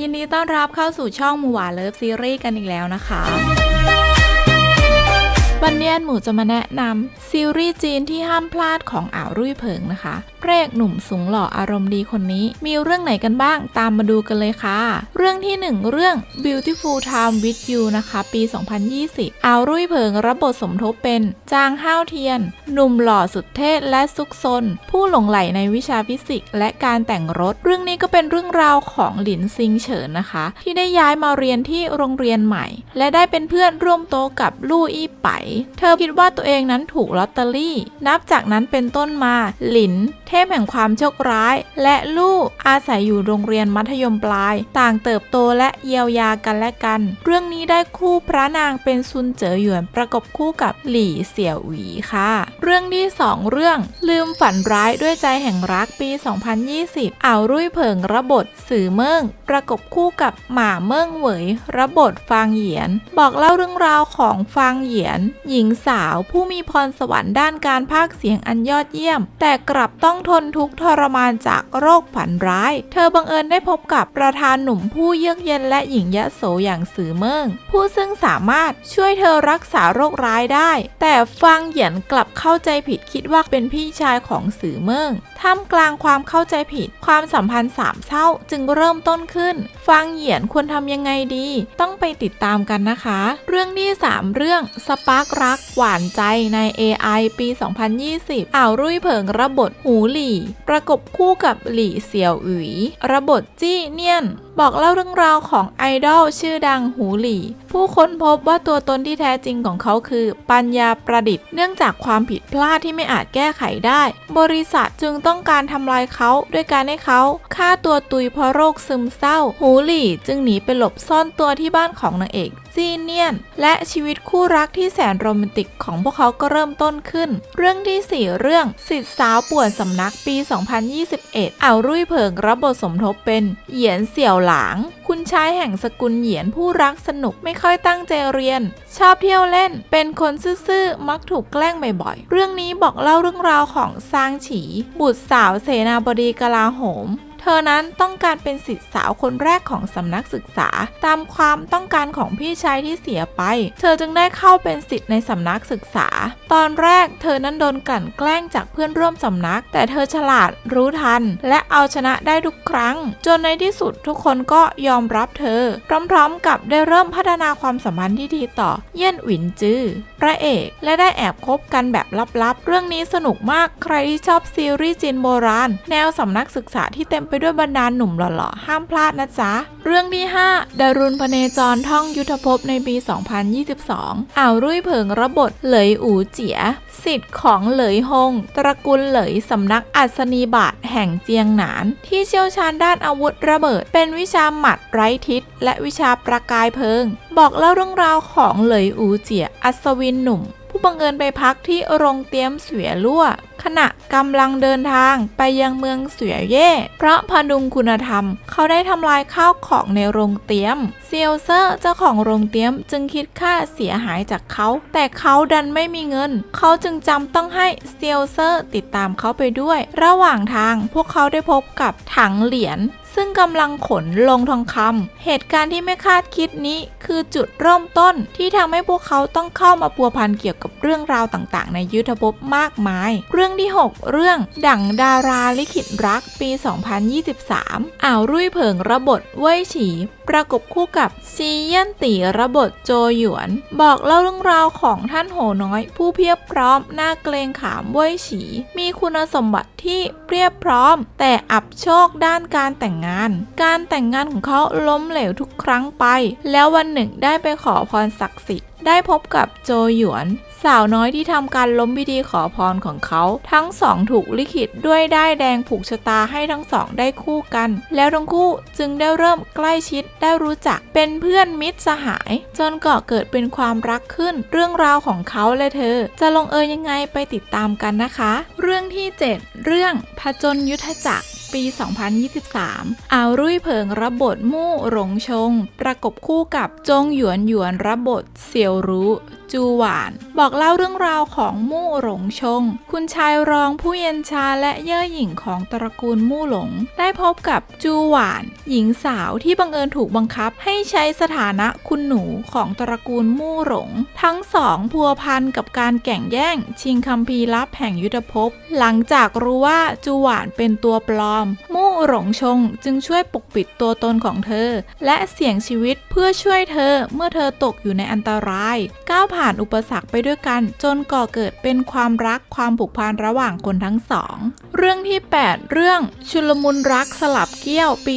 ยินดีต้อนรับเข้าสู่ช่องมูหวานเลิฟซีรีส์กันอีกแล้วนะคะ วันนี้หมูจะมาแนะนำซีรีส์จีนที่ห้ามพลาดของอ่าวรุ่ยเผิงนะคะพระเอกหนุ่มสูงหล่ออารมณ์ดีคนนี้ มีเรื่องไหนกันบ้างตามมาดูกันเลยค่ะ เรื่องที่ 1 เรื่อง Beautiful Time with You นะคะ ปี 2020 อ่าวรุ่ยเผิงรับบทสมทบเป็นจางห้าวเทียน หนุ่มหล่อสุดเท่และซุกซน ผู้หลงใหลในวิชาฟิสิกส์และการแต่งรถ เรื่องนี้ก็เป็นเรื่องราวของหลินซิงเฉินนะคะ ที่ได้ย้ายมาเรียนที่โรงเรียนใหม่ และได้เป็นเพื่อนร่วมโต๊ะกับลู่อี้ไปเธอคิดว่าตัวเองนั้นถูกลอตเตอรี่ นับจากนั้นเป็นต้นมา หลิน เทพแห่งความโชคร้าย และลู่อาศัยอยู่โรงเรียนมัธยมปลาย ต่างเติบโตและเยียวยากันและกัน เรื่องนี้ได้คู่พระนางเป็นซุนเจ๋อหยวนประกบคู่กับหลี่เสี่ยวหวีค่ะ เรื่องที่ 2 เรื่อง ลืมฝันร้ายด้วยใจแห่งรักปี 2020 อ่าวรุ่ยเผิงระบทสื่อเมิงประกบคู่กับหม่าเมิงเหวยระบทฟางเหยียน บอกเล่าเรื่องราวของฟางเหยียนหญิงสาวผู้มีพรสวรรค์ด้านการพากย์เสียงอันยอดเยี่ยม แต่กลับต้องทนทุกข์ทรมานจากโรคฝันร้าย เธอบังเอิญได้พบกับประธานหนุ่มผู้เยือกเย็นและหญิงยะโสอย่างสือเมิงผู้ซึ่งสามารถช่วยเธอรักษาโรคร้ายได้ แต่ฟางเหยียนกลับเข้าใจผิดคิดว่าเป็นพี่ชายของสือเมิงท่ามกลางความเข้าใจผิด ความสัมพันธ์สามเศร้าจึงเริ่มต้นขึ้น ฟางเหยียนควรทำยังไงดี ต้องไปติดตามกันนะคะ เรื่องที่3เรื่องสปาร์กรักหวานใจใน AI ปี 2020 อ่าวรุ่ยเผิงระบบหูหลี่ ประกบคู่กับหลี่เสี่ยวอุ๋ย ระบบจี้เนียน บอกเล่าเรื่องราวของไอดอลชื่อดังหูหลี่ ผู้ค้นพบว่าตัวตนที่แท้จริงของเขาคือ ปัญญาประดิษฐ์เนื่องจากความผิดพลาดที่ไม่อาจแก้ไขได้ บริษัทจึงต้องการทำลายเขาด้วยการให้เขาฆ่าตัวตุยเพราะโรคซึมเศร้า หูหลี่จึงหนีไปหลบซ่อนตัวที่บ้านของนางเอกจีเนียน และชีวิตคู่รักที่แสนโรแมนติกของพวกเขาก็เริ่มต้นขึ้น เรื่องที่ 4 เรื่องสิทธิสาวป่วนสำนักปี 2021 เอารุ่ยเผิงรับบทสมทบเป็นเหยียนเสี่ยวหลาง คุณชายแห่งสกุลเหยียนผู้รักสนุกไม่ค่อยตั้งใจเรียน ชอบเที่ยวเล่น เป็นคนซื่อๆ มักถูกแกล้งบ่อยๆ เรื่องนี้บอกเล่าเรื่องราวของซางฉี บุตรสาวเสนาบดีกลาโหม เธอนั้นต้องการเป็นสิทธิสาวคนแรกของสำนักศึกษา ตามความต้องการของพี่ชายที่เสียไป เธอจึงได้เข้าเป็นสิทธิ์ในสำนักศึกษา ตอนแรกเธอนั้นโดนกลั่นแกล้งจากเพื่อนร่วมสำนัก แต่เธอฉลาดรู้ทัน และเอาชนะได้ทุกครั้ง จนในที่สุดทุกคนก็ยอมรับเธอ พร้อมๆ กับได้เริ่มพัฒนาความสัมพันธ์ที่ดีต่อเยี่ยนหวินจื้อพระเอกและได้แอบคบกันแบบลับๆ เรื่องนี้สนุกมากใครที่ชอบซีรีส์จีนโบราณ แนวสำนักศึกษาที่เต็มไปไปด้วยบรรดาหนุ่มหล่อๆ ห้ามพลาดนะจ๊ะ เรื่องที่ 5 ดารุณพเนจรท่องยุทธภพในปี 2022 อ่าวรุ่ยเผิงระบทเหลยอูเจีย สิทธิ์ของเหลยฮง ตระกูลเหลยสำนักอัศนีบาทแห่งเจียงหนาน ที่เชี่ยวชาญด้านอาวุธระเบิด เป็นวิชาหมัดไร้ทิศและวิชาประกายเพลิง บอกเล่าเรื่องราวของเหลยอูเจีย อัศวินหนุ่ม บังเอิญไปพักที่โรงเตรียมเสวียลั่วขณะกำลังเดินทางไปยังเมืองเสวียเย่เพราะพดุงคุณธรรม เขาได้ทำลายข้าวของในโรงเตรียม เซียวเซอร์เจ้าของโรงเตรียมจึงคิดค่าเสียหายจากเขา แต่เขาดันไม่มีเงิน เขาจึงจำต้องให้เซียวเซอร์ติดตามเขาไปด้วย ระหว่างทางพวกเขาได้พบกับถังเหรียญ ซึ่งกำลังขนลงทองคำเหตุการณ์ที่ไม่คาดคิดนี้คือจุดเริ่มต้นที่ทำให้พวกเขาต้องเข้ามาพัวพันเกี่ยวกับเรื่องราวต่างๆ ในยุทธภพมากมาย เรื่องที่ 6 เรื่องดั่งดาราลิขิตรักปี 2023 อ่าวรุ่ยเผิงระบทเว่ยฉี ประกบคู่กับซีเยี่ยนตีระบทโจหยวน บอกเล่าเรื่องราวของท่านโหน้อย ผู้เพียบพร้อมหน่าเกรงขามเว่ยฉี มีคุณสมบัติที่เพียบพร้อม แต่อับโชคด้านการแต่งงาน การแต่งงานของเขาล้มเหลวทุกครั้งไป แล้ววันหนึ่งได้ไปขอพรศักดิ์สิทธิ์ได้พบกับโจหยวน สาวน้อยที่ทำการล้มพิธีขอพรของเขา ทั้งสองถูกลิขิตด้วยได้แดงผูกชะตาให้ทั้งสองได้คู่กัน แล้วทั้งคู่จึงได้เริ่มใกล้ชิดได้รู้จักเป็นเพื่อนมิตรสหาย จนก่อเกิดเป็นความรักขึ้น เรื่องราวของเขาและเธอ จะลงเอยยังไงไปติดตามกันนะคะ เรื่องที่ 7 เรื่องผจญยุทธจักร ปี 2023อ่าวรุ่ยเผิงรับบทมู่หลงชง ประกบคู่กับจงหยวนหยวนรับบทเสี่ยวรู้จูหวาน บอกเล่าเรื่องราวของมู่หลงชง คุณชายรองผู้เย็นชาและเย่อหญิงของตระกูลมู่หลง ได้พบกับจูหวาน หญิงสาวที่บังเอิญถูกบังคับ ให้ใช้สถานะคุณหนูของตระกูลมู่หลง ทั้งสองพัวพันกับการแก่งแย่ง ชิงคัมภีร์ลับแห่งยุทธภพ หลังจากรู้ว่าจูหวานเป็นตัวปลอมมู่หลงชงจึงช่วยปกปิดตัวตนของเธอ และเสี่ยงชีวิตเพื่อช่วยเธอเมื่อเธอตกอยู่ในอันตราย ก้าวผ่านอุปสรรคไปด้วยกัน จนก่อเกิดเป็นความรักความผูกพันระหว่างคนทั้งสอง เรื่องที่ 8 เรื่องชุลมุนรักสลับเกี้ยวปี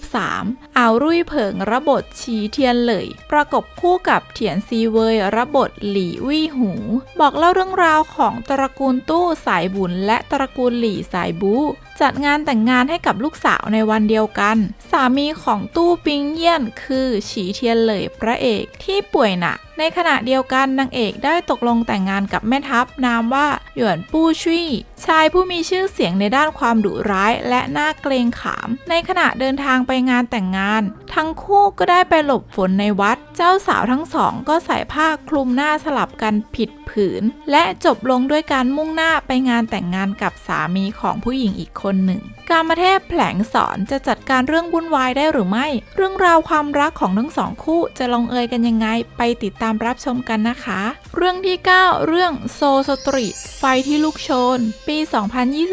2023อ่าวรุ่ยเผิงระบทฉีเทียนเหลย ประกบคู่กับเถียนซีเวยระบทหลี่วี่หู บอกเล่าเรื่องราวของตระกูลตู้สายบุญและตระกูลหลี่สายบู จัดงานแต่งงานให้กับลูกสาวในวันเดียวกัน สามีของตู้ปิงเยี่ยนคือฉีเทียนเหลยพระเอกที่ป่วยหนัก ในขณะเดียวกันนางเอกได้ตกลงแต่งงานกับแม่ทัพนามว่าหยวนปู้ชี่ชายผู้มีชื่อเสียงในด้านความดุร้ายและน่าเกรงขาม ในขณะเดินทางไปงานแต่งงาน ทั้งคู่ก็ได้ไปหลบฝนในวัด เจ้าสาวทั้งสองก็ใส่ผ้าคลุมหน้าสลับกันผิดผืน และจบลงด้วยการมุ่งหน้าไปงานแต่งงานกับสามีของผู้หญิงอีกคนหนึ่ง การมาเทพแผลงสอนจะจัดการเรื่องวุ่นวายได้หรือไม่ เรื่องราวความรักของทั้งสองคู่จะลงเอยกันยังไงไปติดตามรับชมกันนะคะ เรื่องที่ 9 เรื่องโซสตรีทไฟที่ลูกโชน ปี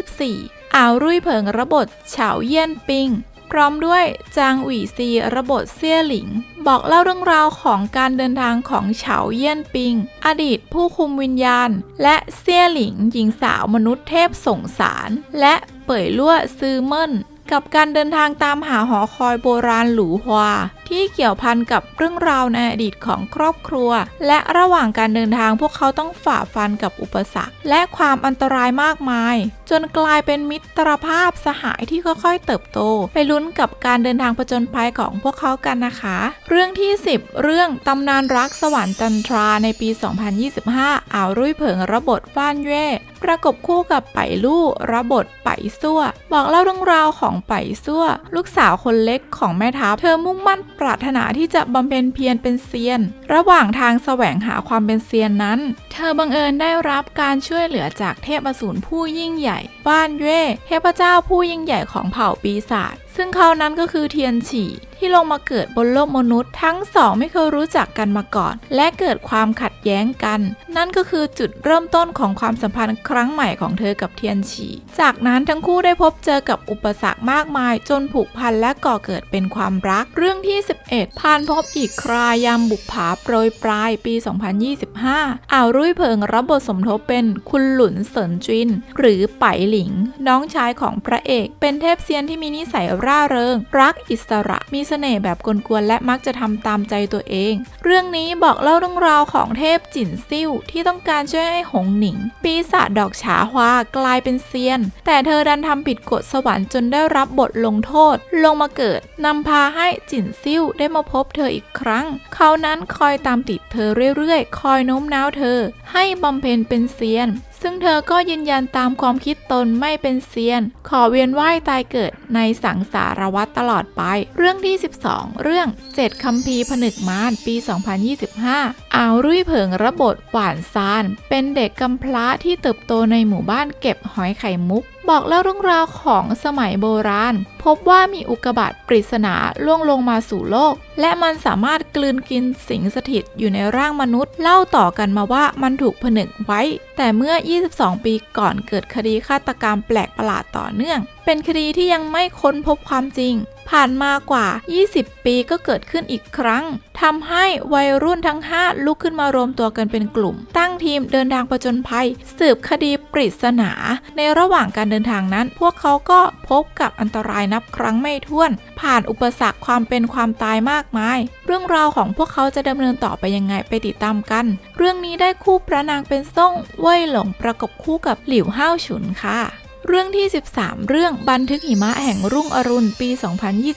2024 อ่าวรุ่ยเผิงระบทเฉาเยี่ยนปิง พร้อมด้วยจางหวี่ซีระบทเซี่ยหลิง บอกเล่าเรื่องราวของการเดินทางของเฉาเยี่ยนปิง อดีตผู้คุมวิญญาณ และเซี่ยหลิงหญิงสาวมนุษย์เทพส่งสาร และเป่ยลั่วซือเมิน กับการเดินทางตามหาหอคอยโบราณหลูฮวาที่เกี่ยวพันกับเรื่องราวในอดีตของครอบครัว และระหว่างการเดินทางพวกเขาต้องฝ่าฟันกับอุปสรรค และความอันตรายมากมาย จนกลายเป็นมิตรภาพสหายที่ค่อยๆเติบโต ไปลุ้นกับการเดินทางผจญภัยของพวกเขากันนะคะ เรื่องที่ 10 เรื่องตำนานรักสวรรค์จันทราในปี 2025อ่าวรุ่ยเผิงระบทฟ้านเย่ประกบคู่กับไปลู่ระบทไปซั่ว บอกเล่าเรื่องราวของไปซั่ว ลูกสาวคนเล็กของแม่ทัพ เธอมุ่งมั่นปรารถนาที่จะบำเพ็ญเพียรเป็นเซียน ระหว่างทางแสวงหาความเป็นเซียนนั้น เธอบังเอิญได้รับการช่วยเหลือจากเทพอสูรผู้ยิ่งใหญ่ฟานเย่เทพเจ้าผู้ยิ่งใหญ่ของเผ่าปีศาจซึ่งเขานั้นก็คือเทียนฉี่ที่ลงมาเกิดบนโลกมนุษย์ ทั้งสองไม่เคยรู้จักกันมาก่อน และเกิดความขัดแย้งกัน นั่นก็คือจุดเริ่มต้นของความสัมพันธ์ครั้งใหม่ของเธอกับเทียนฉี่จากนั้นทั้งคู่ได้พบเจอกับอุปสรรคมากมาย จนผูกพันและก่อเกิดเป็นความรัก เรื่องที่ 11พานพบอีกครายามบุกผาโปรยปลายปี 25อ่าวรุ่ยเพิงรับบทสมทบเป็นคุณหลุนเสินจิน หรือไปหลิง น้องชายของพระเอก เป็นเทพเซียนที่มีนิสัยร่าเริง รักอิสระ มีเสน่ห์แบบกวนๆและมักจะทำตามใจตัวเอง เรื่องนี้บอกเล่าเรื่องราวของเทพจินซิ่วที่ต้องการช่วยให้หงหนิง ปีศาจดอกฉาฮวากลายเป็นเซียน แต่เธอดันทำผิดกฎสวรรค์จนได้รับบทลงโทษ ลงมาเกิดนำพาให้จินซิ่วได้มาพบเธออีกครั้ง เขานั้นคอยตามติดเธอเรื่อยๆ คอยโน้มน้าวเธอ ให้บำเพ็ญเป็นเซียน ซึ่งเธอก็ยืนยันตามความคิดตนไม่เป็นเซียน ขอเวียนว่ายตายเกิดในสังสารวัฏตลอดไป เรื่องที่ 12 เรื่อง7คัมภีร์ผนึกมารปี 2025อ่าวรุ่ยเผิงระบทหวานซาน เป็นเด็กกำพร้าที่เติบโตในหมู่บ้านเก็บหอยไข่มุก บอกเล่าเรื่องราวของสมัยโบราณพบว่ามีอุกกาบาตปริศนาล่วงลงมาสู่โลก และมันสามารถกลืนกินสิงสถิตอยู่ในร่างมนุษย์ เล่าต่อกันมาว่ามันถูกผนึกไว้ แต่เมื่อ 22 ปีก่อนเกิดคดีฆาตกรรมแปลกประหลาดต่อเนื่อง เป็นคดีที่ยังไม่ค้นพบความจริง ผ่านมากว่า 20 ปีก็เกิดขึ้นอีกครั้งทำให้วัยรุ่นทั้ง 5 ลุกขึ้นมารวมตัวกันเป็นกลุ่ม ตั้งทีมเดินทางประจนภัย สืบคดีปริศนา ในระหว่างการเดินทางนั้น พวกเขาก็พบกับอันตรายนับครั้งไม่ถ้วน ผ่านอุปสรรคความเป็นความตายมากมาย เรื่องราวของพวกเขาจะดำเนินต่อไปยังไงไปติดตามกัน เรื่องนี้ได้คู่พระนางเป็นซ่งเว่ยหลงประกบคู่กับหลิวห้าวฉุนค่ะเรื่องที่ 13 เรื่องบันทึกหิมะแห่งรุ่งอรุณปี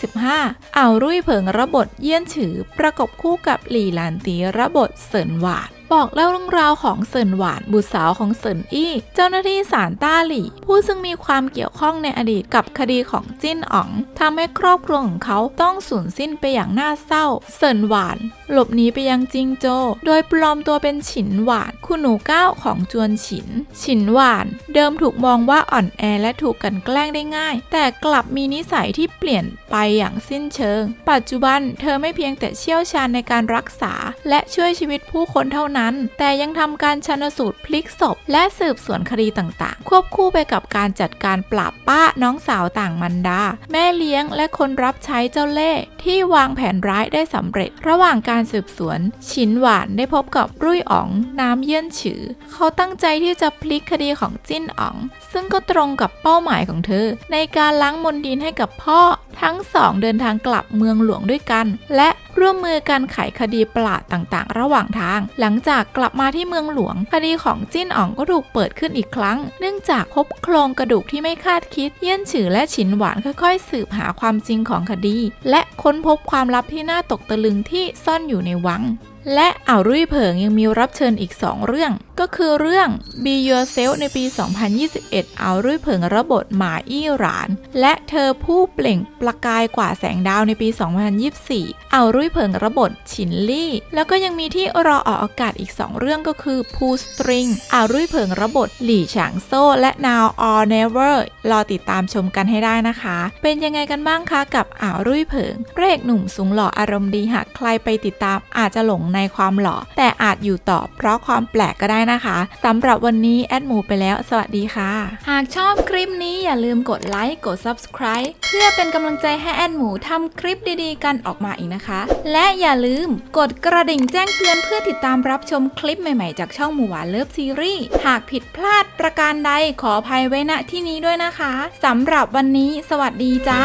2025อ่าวรุ่ยเผิงระบทเยี่ยนฉือ ประกบคู่กับหลี่หลานตีระบทเสินหวาด บอกเล่าเรื่องราวของเซินหวานบุตรสาวของเซินอี้ เจ้าหน้าที่ศาลต้าหลี่ ผู้ซึ่งมีความเกี่ยวข้องในอดีตกับคดีของจิ้นอ๋องทำให้ครอบครัวของเขาต้องสูญสิ้นไปอย่างน่าเศร้า เซินหวาน หลบหนีไปยังจิงโจวโดยปลอมตัวเป็นฉินหวาน คุณหนูก้าวของจวนฉิน ฉินหวาน เดิมถูกมองว่าอ่อนแอและถูกกลันแกล้งได้ง่าย แต่กลับมีนิสัยที่เปลี่ยนไปอย่างสิ้นเชิง ปัจจุบันเธอไม่เพียงแต่เชี่ยวชาญในการรักษา และช่วยชีวิตผู้คนเท่านั้นแต่ยังทำการชนสูตรพลิกศพ และสืบสวนคดีต่างๆ ควบคู่ไปกับการจัดการปราบป้าน้องสาวต่างมันดา แม่เลี้ยงและคนรับใช้เจ้าเล่ห์ที่วางแผนร้ายได้สำเร็จ ระหว่างการสืบสวน ชินหวานได้พบกับรุ่ยอ๋องน้ำเยี่นฉือ เขาตั้งใจที่จะพลิกคดีของจิ้นอ๋อง ซึ่งก็ตรงกับเป้าหมายของเธอ ในการล้างมนดินให้กับพ่อ ทั้งสองเดินทางกลับเมืองหลวงด้วยกัน และร่วมมือกันไขคดีประหลาดต่างๆ ระหว่างทาง หลังจากกลับมาที่เมืองหลวง คดีของจิ้นอ๋องก็ถูกเปิดขึ้นอีกครั้ง เนื่องจากพบโครงกระดูกที่ไม่คาดคิด เยี่ยนฉือและฉินหวานค่อยๆ สืบหาความจริงของคดี และค้นพบความลับที่น่าตกตะลึงที่ซ่อนอยู่ในวัง และอ่าวรุ่ยเผิงยังมีรับเชิญอีก 2 เรื่อง ก็คือเรื่อง Be Yourself ในปี 2021 อ่าวรุ่ยเผิงระบทหมาอี้หราน และเธอผู้เปล่งประกายกว่าแสงดาวในปี 2024 อ่าวรุ่ยเผิงระบทฉินลี่ แล้วก็ยังมีที่รอออกอากาศอีก 2 เรื่องก็คือ Poo String อ่าวรุ่ยเผิงระบทหลี่ฉางโซ่ และ Now or Never รอติดตามชมกันให้ได้นะคะ เป็นยังไงกันบ้างคะกับอ่าวรุ่ยเผิงพระเอกหนุ่มสูงหล่ออารมณ์ดีหากใครไปติดตามอาจจะหลงในความหล่อ แต่อาจอยู่ต่อเพราะความแปลกก็ได้นะคะสำหรับวันนี้แอดหมูไปแล้ว สวัสดีค่ะ หากชอบคลิปนี้อย่าลืมกดไลค์กด Subscribe เพื่อเป็นกำลังใจให้แอดหมูทำคลิปดีๆ กันออกมาอีกนะคะ และอย่าลืมกดกระดิ่งแจ้งเตือนเพื่อติดตามรับชมคลิปใหม่ๆ จากช่องหมูหวานเลิฟซีรีส์หากผิดพลาดประการใดขออภัยไว้ณที่นี้ด้วยนะคะสำหรับวันนี้ สวัสดีจ้า